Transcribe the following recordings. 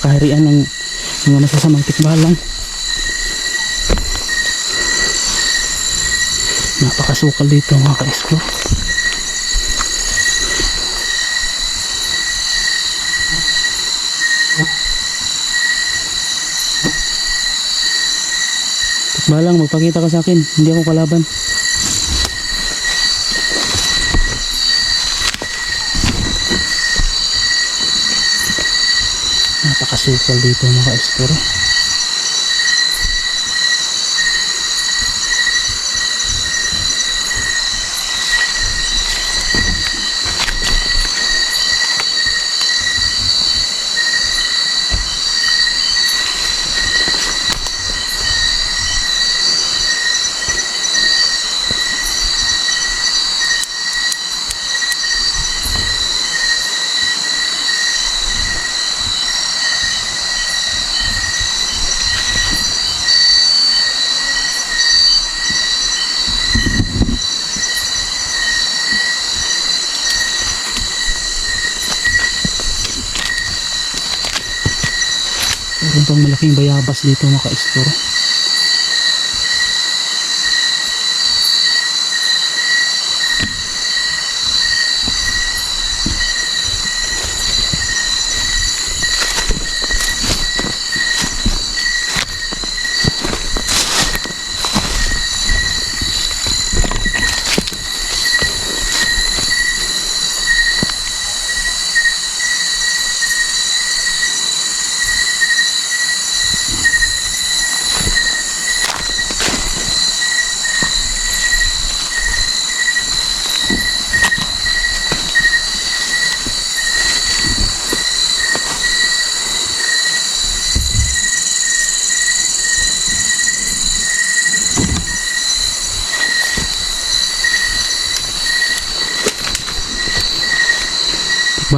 kaharian ng mga masasamang tikbalang. Napakasukal dito mga ka-explore. Tikbalang, magpakita ka sa akin. Hindi ako kalaban. Napakasukal dito mga ka-explore. Meron pang malaking bayabas dito mga ka-explore.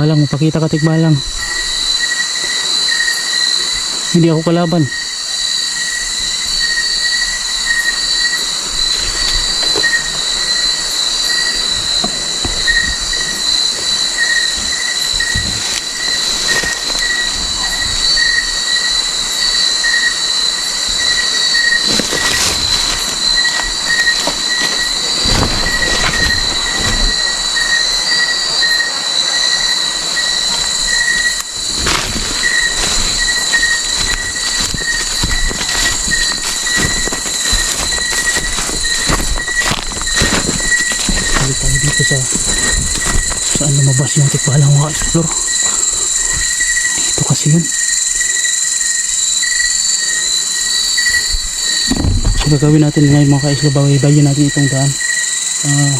Tikbalang, magpakita ka tikbalang. Hindi ako kalaban. Balik tayo dito sa saan lumabas yung tikbalang mga explore. Dito kasi yun. So gagawin natin ngayon mga ka-explore, natin itong daan. Ah,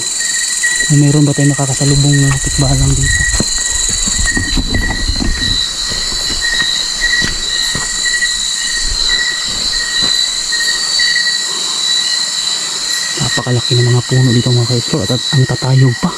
kung mayroon ba tayong makakasalubong na tikbalang dito. Napakalaki ng mga puno dito mga ka-explore at, at ang tatayog pa.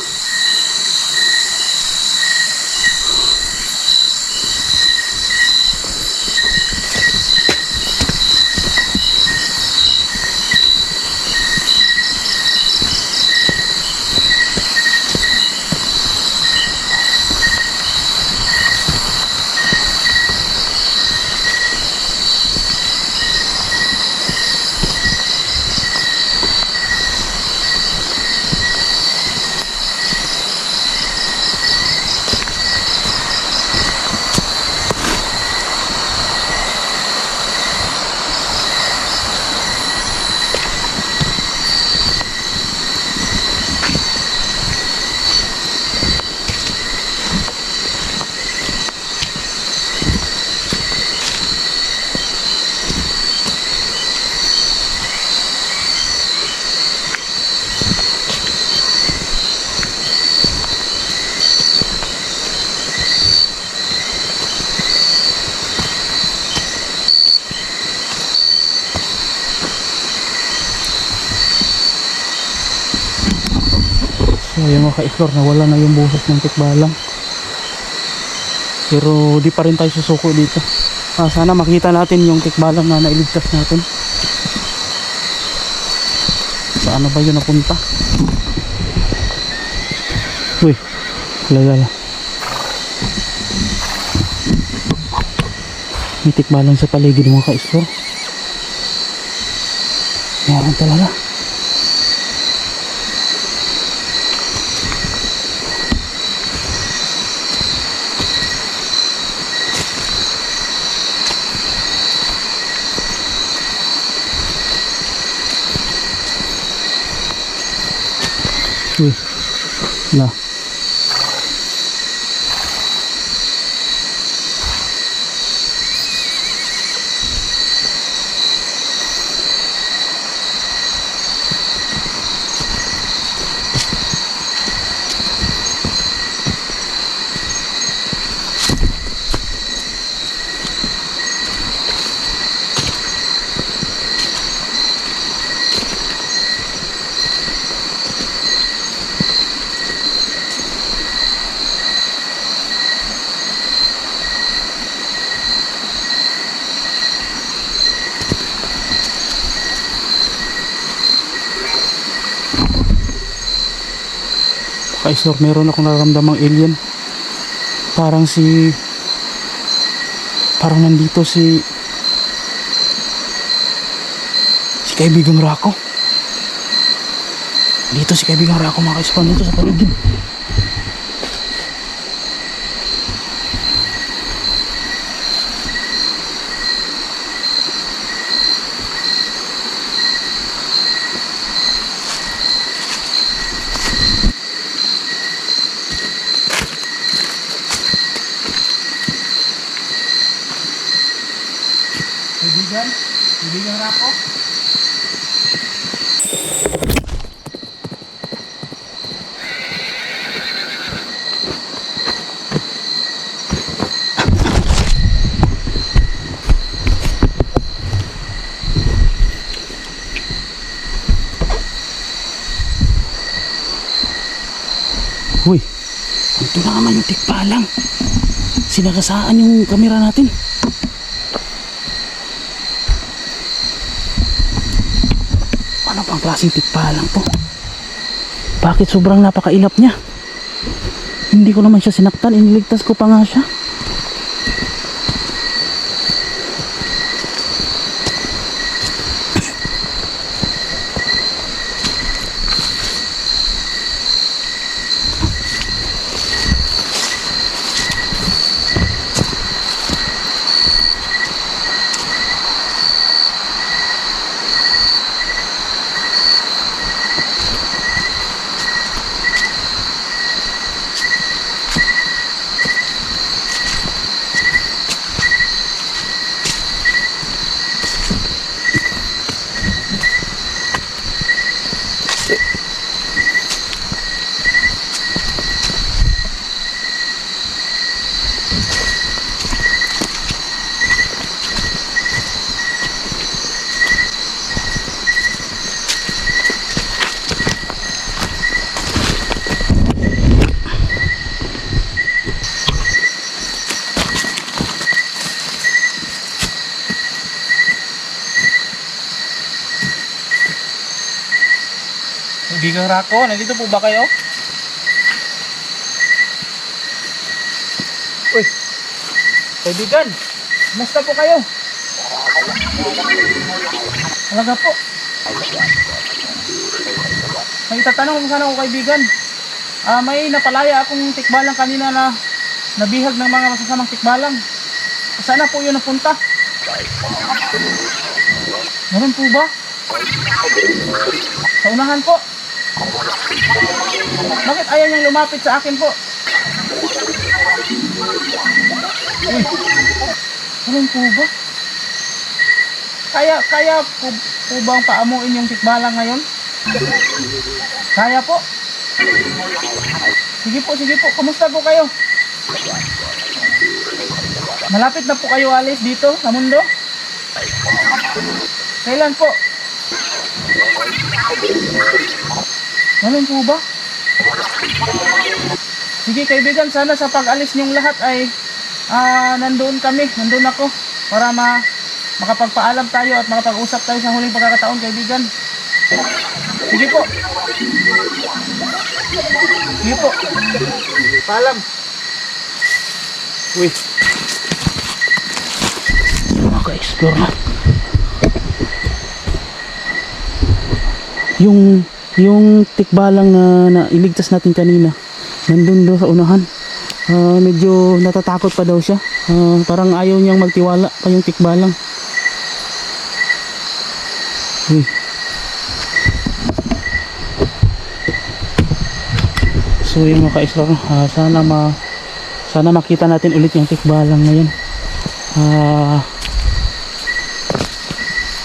So yung mga ka-explore nawala na yung busos ng tikbalang. Pero di pa rin tayo susuko dito. Ah, sana makita natin yung tikbalang na nailigtas natin. Saan na ba yun napunta? Uy, lalala. May tikbalang sa paligid mga ka-explore. Meron talaga. Да. Na. Kaisor, meron akong nararamdamang alien. Parang si... Parang nandito si... Si kaibigang Rako. Dito si kaibigang Rako mga kaisor. Dito sa paligid. Kaibigan? Kaibigang Rako? Uy, ito na naman yung tikpalang. Sinagasaan yung kamera natin. Ano pang klaseng tikpalang to? Bakit sobrang napakailap niya? Hindi ko naman siya sinaktan, iniligtas ko pa nga siya. Kaibigang Rako, nandito po ba kayo? Uy, kaibigan, kumusta po kayo? Talaga po. May tatanong ko sana ako kaibigan. Ah, may napalaya akong tikbalang kanina na nabihag ng mga masasamang tikbalang. Saan na po yun napunta? Meron po ba? Sa unahan po. Bakit ayaw niyang lumapit sa akin po? Uy, ganun po ba? Kaya, kaya po, po bang paamuin yung tikbalang ngayon? Kaya po? Sige po, sige po. Kumusta po kayo? Malapit na po kayo alis dito sa mundo? Kailan po? Ganun po ba? Sige kaibigan, sana sa pag-alis niyong lahat ay ah, nandoon kami, nandoon ako para ma makapagpaalam tayo at makapag-usap tayo sa huling pagkakataon kaibigan. Sige po. Sige po. Paalam. Uy. maka-explore na. Yung yung tikbalang na, na iligtas natin kanina, nandun daw sa unahan. Ah, medyo natatakot pa daw siya. Ah, parang ayaw niyang magtiwala pa yung tikbalang. Uy. So yung mga ka-explore, ah, sana ma sana makita natin ulit yung tikbalang ngayon. Ah,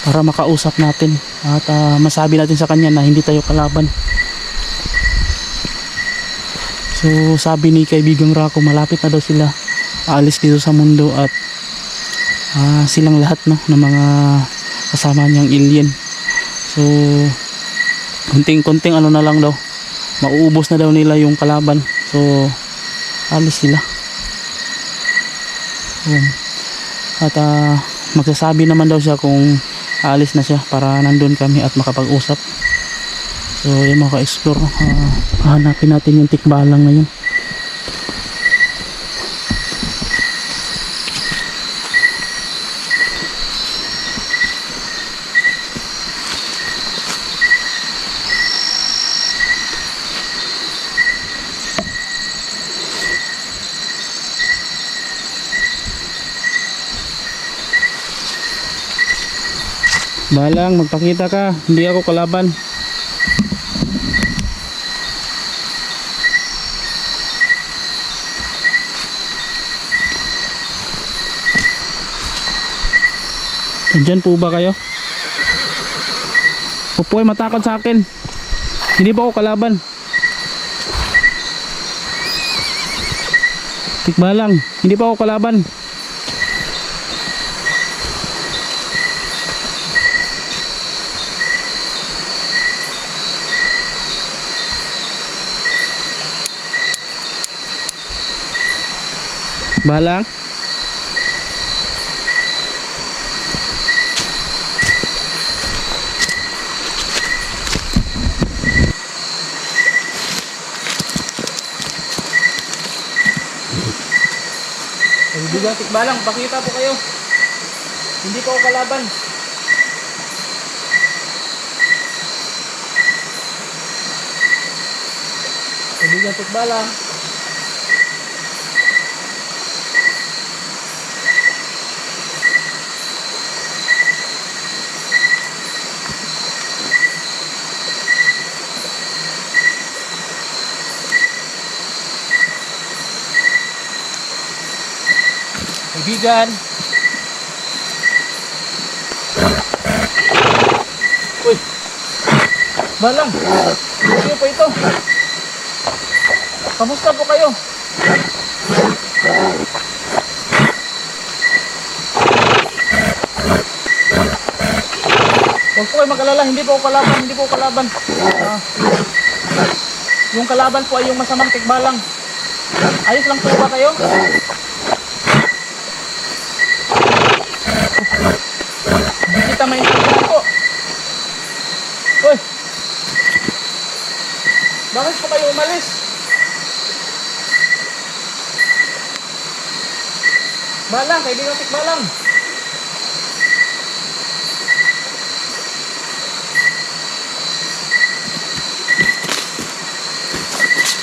para makausap natin at ah, masabi natin sa kanya na hindi tayo kalaban. So sabi ni kaibigang Rako malapit na daw sila aalis dito sa mundo at ah, silang lahat no ng mga kasama niyang alien. So konting-konting ano na lang daw mauubos na daw nila yung kalaban. So alis sila. Yun. At ah, magsasabi naman daw siya kung aalis na siya para nandun kami at makapag-usap. So yung mga ka-explore, ah, hahanapin natin yung tikbalang na yun. Balang, magpakita ka. Hindi ako kalaban. Diyan po ba kayo? Pupoy, matakot sa akin. Hindi pa ako kalaban. Tikbalang, hindi pa ako kalaban. Balang. Kaibigan, tikbalang, pakita po kayo. Hindi ako kalaban. Kaibigan, tikbalang. Kaibigan. Uy. Balang. Sino po ito? Kamusta po kayo? Huwag po kayo mag-alala, hindi po kalaban, hindi po kalaban. Ah, yung kalaban po ay yung masamang tikbalang. Ayos lang po ba kayo? Kita maintindihan po. Uy! Bakit po kayo umalis? Balang, kaibigan tik balang.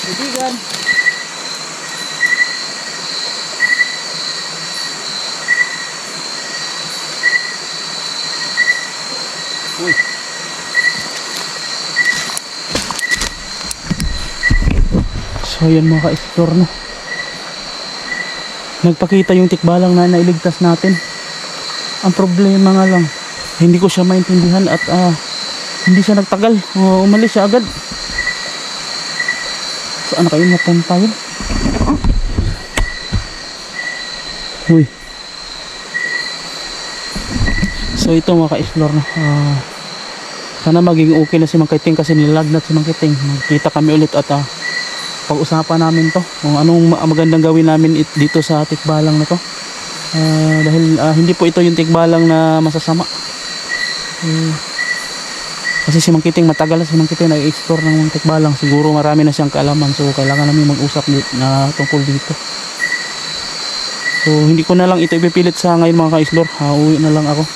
Kaibigan. So yun mga ka-explore no. Nagpakita yung tikbalang na nailigtas natin. Ang problema nga lang, hindi ko siya maintindihan at ah, hindi siya nagtagal. O, umalis siya agad. Saan na kayo napunta yun? Uy. So ito mga ka-explore no. Ah, sana maging okay na si Mang Kiting kasi nilagnat si Mang Kiting. Magkita kami ulit at ah, pag-usapan namin to kung anong ma- magandang gawin namin it, dito sa tikbalang na to Ah, dahil ah, hindi po ito yung tikbalang na masasama Eh, kasi si Mangkiting matagal si Mangkiting nag-explore ng tikbalang siguro marami na siyang kaalaman so kailangan namin mag-usap na tungkol dito so So hindi ko na lang ito ipipilit sa ngayon mga ka-explore. Uh, uwi na lang ako.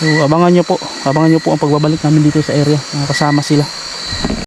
So abangan nyo po. Abangan nyo po ang pagbabalik namin dito sa area. Uh, kasama sila.